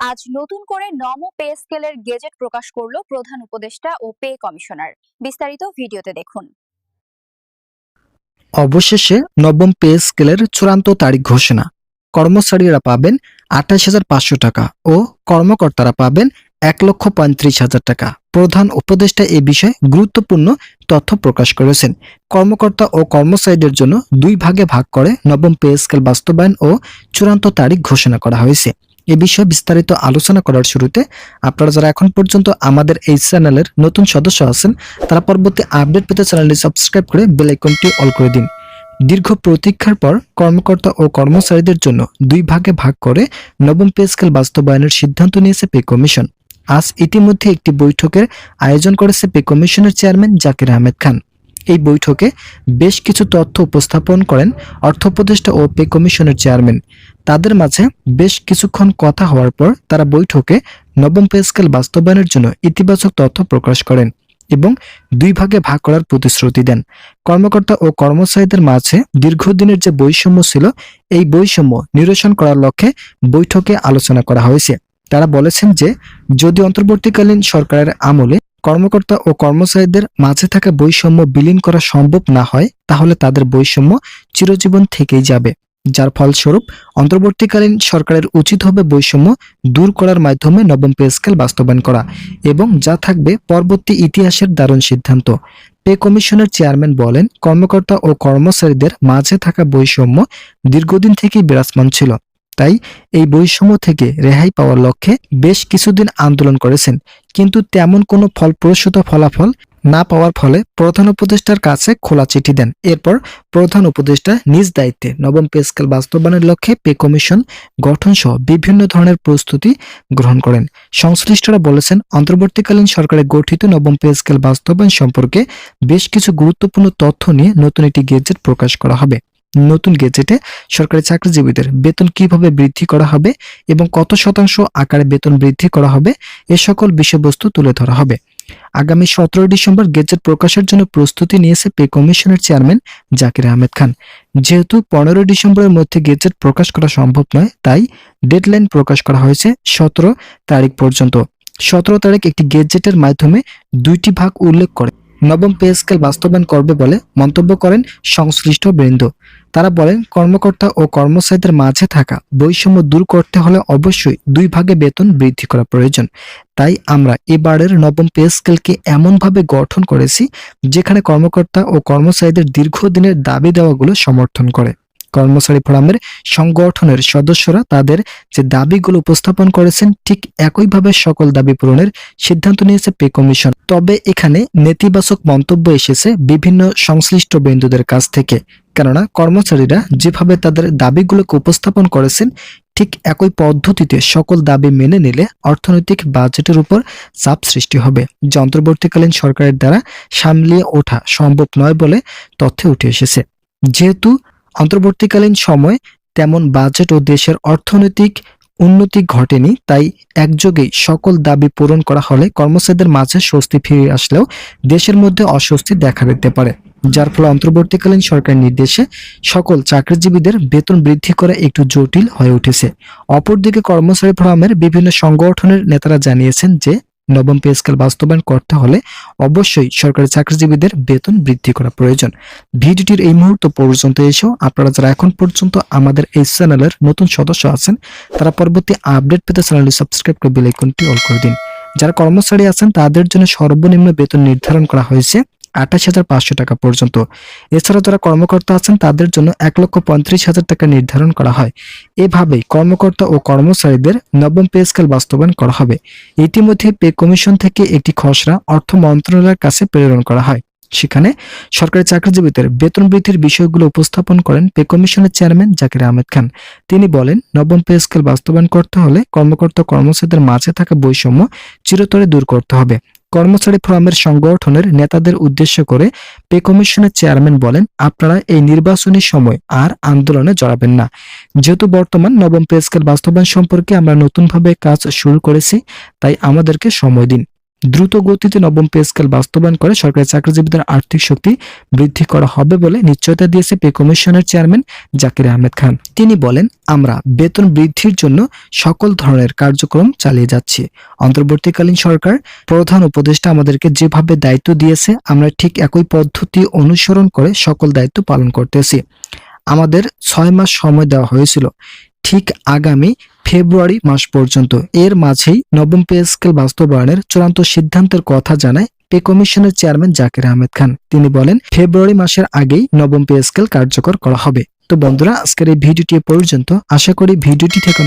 আজ নতুন করে নম পে স্কেলের গেজেট প্রকাশ করল প্রধান উপদেষ্টা ও পে কমিশনার। বিস্তারিত ভিডিওতে দেখুন। অবশেষে নবম পে স্কেলের চূড়ান্ত তারিখ ঘোষণা। কর্মচারীরা পাবেন আঠাশ হাজার পাঁচশো টাকা ও কর্মকর্তারা পাবেন এক লক্ষ পঁয়ত্রিশ হাজার টাকা। প্রধান উপদেষ্টা এ বিষয়ে গুরুত্বপূর্ণ তথ্য প্রকাশ করেছেন। কর্মকর্তা ও কর্মচারীদের জন্য দুই ভাগে ভাগ করে নবম পে স্কেল বাস্তবায়ন ও চূড়ান্ত তারিখ ঘোষণা করা হয়েছে। এ বিষয়ে বিস্তারিত আলোচনা করার শুরুতে আপনারা যারা এখন পর্যন্ত আমাদের এই চ্যানেলের নতুন সদস্য আছেন, তারা পরবর্তী আপডেট পেতে চ্যানেলটি সাবস্ক্রাইব করে বেল আইকনটি অল করে দিন। দীর্ঘ প্রতীক্ষার পর কর্মকর্তা ও কর্মচারীদের জন্য দুই ভাগে ভাগ করে নবম পে স্কেল বাস্তবায়নের সিদ্ধান্ত নিয়েছে পে কমিশন। আজ ইতিমধ্যে একটি বৈঠকের আয়োজন করেছে পে কমিশনের চেয়ারম্যান জাকির আহমেদ খান। এই বৈঠকে বেশ কিছু তথ্য উপস্থাপন করেন অর্থ উপদেষ্টা ও পে কমিশনের চেয়ারম্যান। তাদের মাঝে বেশ কিছুক্ষণ কথা হওয়ার পর তারা বৈঠকে নবম পে স্কেল বাস্তবায়নের জন্য ইতিবাচক তথ্য প্রকাশ করেন এবং দুই ভাগে ভাগ করার প্রতিশ্রুতি দেন। কর্মকর্তা ও কর্মচারীদের মাঝে দীর্ঘদিনের যে বৈষম্য ছিল, এই বৈষম্য নিরসন করার লক্ষ্যে বৈঠকে আলোচনা করা হয়েছে। তারা বলেছেন যে, যদি অন্তর্বর্তীকালীন সরকারের আমলে কর্মকর্তা ও কর্মচারীদের মাঝে থাকা বৈষম্য বিলীন করা সম্ভব না হয়, তাহলে তাদের বৈষম্য চিরজীবন থেকেই যাবে। যার ফলস্বরূপ, অন্তর্বর্তীকালীন সরকারের উচিত হবে বৈষম্য দূর করার মাধ্যমে নবম পে স্কেল বাস্তবায়ন করা এবং যা থাকবে পরবর্তী ইতিহাসের দারুণ সিদ্ধান্ত। পে কমিশনের চেয়ারম্যান বলেন, কর্মকর্তা ও কর্মচারীদের মাঝে থাকা বৈষম্য দীর্ঘদিন থেকেই বিরাজমান ছিল। তাই এই বৈষম্য থেকে রেহাই পাওয়ার লক্ষ্যে বেশ কিছুদিন আন্দোলন করেছেন। কিন্তু তেমন কোনো ফলপ্রসূত ফলাফল না পাওয়ার ফলে প্রধান উপদেষ্টার কাছে খোলা চিঠি দেন। এরপর প্রধান উপদেষ্টা নিজ দায়িত্বে নবম পে স্কেল বাস্তবায়নের লক্ষ্যে পে কমিশন গঠন সহ বিভিন্ন ধরনের প্রস্তুতি গ্রহণ করেন। সংশ্লিষ্টরা বলেছেন, অন্তর্বর্তীকালীন সরকারে গঠিত নবম পে স্কেল বাস্তবায়ন সম্পর্কে বেশ কিছু গুরুত্বপূর্ণ তথ্য নিয়ে নতুন একটি গেজেট প্রকাশ করা হবে। নতুন গেজেটে সরকারি চাকরিজীবীদের বেতন কীভাবে বৃদ্ধি করা হবে এবং কত শতাংশ আকারে বেতন বৃদ্ধি করা হবে, এ সকল বিষয়বস্তু তুলে ধরা হবে। আগামী সতেরোই ডিসেম্বর গেজেট প্রকাশের জন্য প্রস্তুতি নিয়েছে পে কমিশনের চেয়ারম্যান জাকির আহমেদ খান। যেহেতু পনেরোই ডিসেম্বরের মধ্যে গেজেট প্রকাশ করা সম্ভব নয়, তাই ডেডলাইন প্রকাশ করা হয়েছে সতেরো তারিখ পর্যন্ত। সতেরো তারিখ একটি গেজেটের মাধ্যমে দুইটি ভাগ উল্লেখ করে। নবম পে স্কেল বাস্তবায়ন করবে বলে মন্তব্য করেন সংশ্লিষ্ট বৃন্দ। তারা বলেন, কর্মকর্তা ও কর্মচারীদের মাঝে থাকা বৈষম্য দূর করতে হলে অবশ্যই দুই ভাগে বেতন বৃদ্ধি করা প্রয়োজন। তাই আমরা এবারের নবম পে স্কেলকে এমনভাবে গঠন করেছি, যেখানে কর্মকর্তা ও কর্মচারীদের দীর্ঘদিনের দাবি দেওয়াগুলো সমর্থন করে। কর্মচারী ফোরামের সংগঠনের সদস্যরা তাদের যে দাবিগুলো উপস্থাপন করেছেন, ঠিক একইভাবে সকল দাবি পূরণের সিদ্ধান্ত নিয়েছে পে কমিশন। তবে এখানে নেতিবাচক মন্তব্য এসেছে বিভিন্ন সংশ্লিষ্ট বিন্দুদের কাছ থেকে। কেননা, কর্মচারীরা যেভাবে তাদের দাবিগুলোকে উপস্থাপন করেছেন, ঠিক একই পদ্ধতিতে সকল দাবি মেনে নিলে অর্থনৈতিক বাজেটের উপর চাপ সৃষ্টি হবে। যা অন্তর্বর্তীকালীন সরকারের দ্বারা সামলিয়ে ওঠা সম্ভব নয় বলে তথ্যে উঠে এসেছে। যেহেতু অন্তর্বর্তীকালীন সময় তেমন বাজেট ও দেশের অর্থনৈতিক উন্নতি ঘটেনি, তাই একযোগেই সকল দাবি পূরণ করা হলে কর্মচারীদের মাঝে স্বস্তি ফিরে আসলেও দেশের মধ্যে অস্বস্তি দেখা দিতে পারে। যার ফলে অন্তর্বর্তীকালীন সরকারের নির্দেশে সকল চাকরিজীবীদের বেতন বৃদ্ধি করা একটু জটিল হয়ে উঠেছে। অপরদিকে কর্মচারী ফোরামের বিভিন্ন সংগঠনের নেতারা জানিয়েছেন যে নবম পে স্কেল বাস্তবায়ন করতে হলে অবশ্যই সরকারি চাকরিজীবীদের বেতন বৃদ্ধি করা প্রয়োজন। ভিডিওটির এই মুহূর্ত পর্যন্ত এসেও আপনারা যারা এখন পর্যন্ত আমাদের এই চ্যানেলের নতুন সদস্য আছেন, তারা পরবর্তী আপডেট পেতে চ্যানেলটি সাবস্ক্রাইব করে বেল আইকনটি অল করে দিন। যারা কর্মচারী আছেন, তাদের জন্য সর্বনিম্ন বেতন নির্ধারণ করা হয়েছে আঠাশ হাজার পাঁচশো টাকা পর্যন্ত। এছাড়া যারা কর্মকর্তা আছেন, তাদের জন্য এক লক্ষ পঁয়ত্রিশ হাজার টাকা নির্ধারণ করা হয়। এভাবেই কর্মকর্তা ও কর্মচারীদের নবম পে স্কেল বাস্তবায়ন করা হবে। ইতিমধ্যে পে কমিশন থেকে একটি খসড়া অর্থ মন্ত্রণালয়ের কাছে প্রেরণ করা হয়। সেখানে সরকারি চাকরিজীবীদের বেতন বৃদ্ধির বিষয়গুলো উপস্থাপন করেন পে কমিশনের চেয়ারম্যান জাকির আহমেদ খান। তিনি বলেন, নবম পে স্কেল বাস্তবায়ন করতে হলে কর্মকর্তা কর্মচারীদের মাঝে থাকা বৈষম্য চিরতরে দূর করতে হবে। কর্মচারী ফোরামের সংগঠনের নেতাদের উদ্দেশ্য করে পে কমিশনের চেয়ারম্যান বলেন, আপনারা এই নির্বাচনী সময় আর আন্দোলনে জড়াবেন না। যেহেতু বর্তমান নবম পে স্কেল বাস্তবায়ন সম্পর্কে আমরা নতুনভাবে কাজ শুরু করেছি, তাই আমাদেরকে সময় দিন। দ্রুত গতিতে নবম পে স্কেল বাস্তবায়ন করে সরকারি চাকরিজীবীদের আর্থিক শক্তি বৃদ্ধি করা হবে বলে নিশ্চয়তা দিয়েছে পে কমিশনের চেয়ারম্যান জাকির আহমেদ খান। তিনি বলেন, আমরা বেতন বৃদ্ধির জন্য সকল ধরনের কার্যক্রম চালিয়ে যাচ্ছি। অন্তর্বর্তীকালীন সরকার, প্রধান উপদেষ্টা আমাদেরকে যেভাবে দায়িত্ব দিয়েছে, আমরা ঠিক একই পদ্ধতি অনুসরণ করে সকল দায়িত্ব পালন করতেছি। আমাদের ছয় মাস সময় দেওয়া হয়েছিল। ঠিক আগামী ফেব্রুয়ারি মাস পর্যন্ত। এর মাঝেই নবম পে স্কেল বাস্তবায়নের চূড়ান্ত সিদ্ধান্তের কথা জানায় পে কমিশনের চেয়ারম্যান জাকির আহমেদ খান। তিনি বলেন, ফেব্রুয়ারি মাসের আগেই নবম পে স্কেল কার্যকর করা হবে। তো বন্ধুরা, আজকের এই ভিডিওটি পর্যন্ত। আশা করি ভিডিওটি থেকে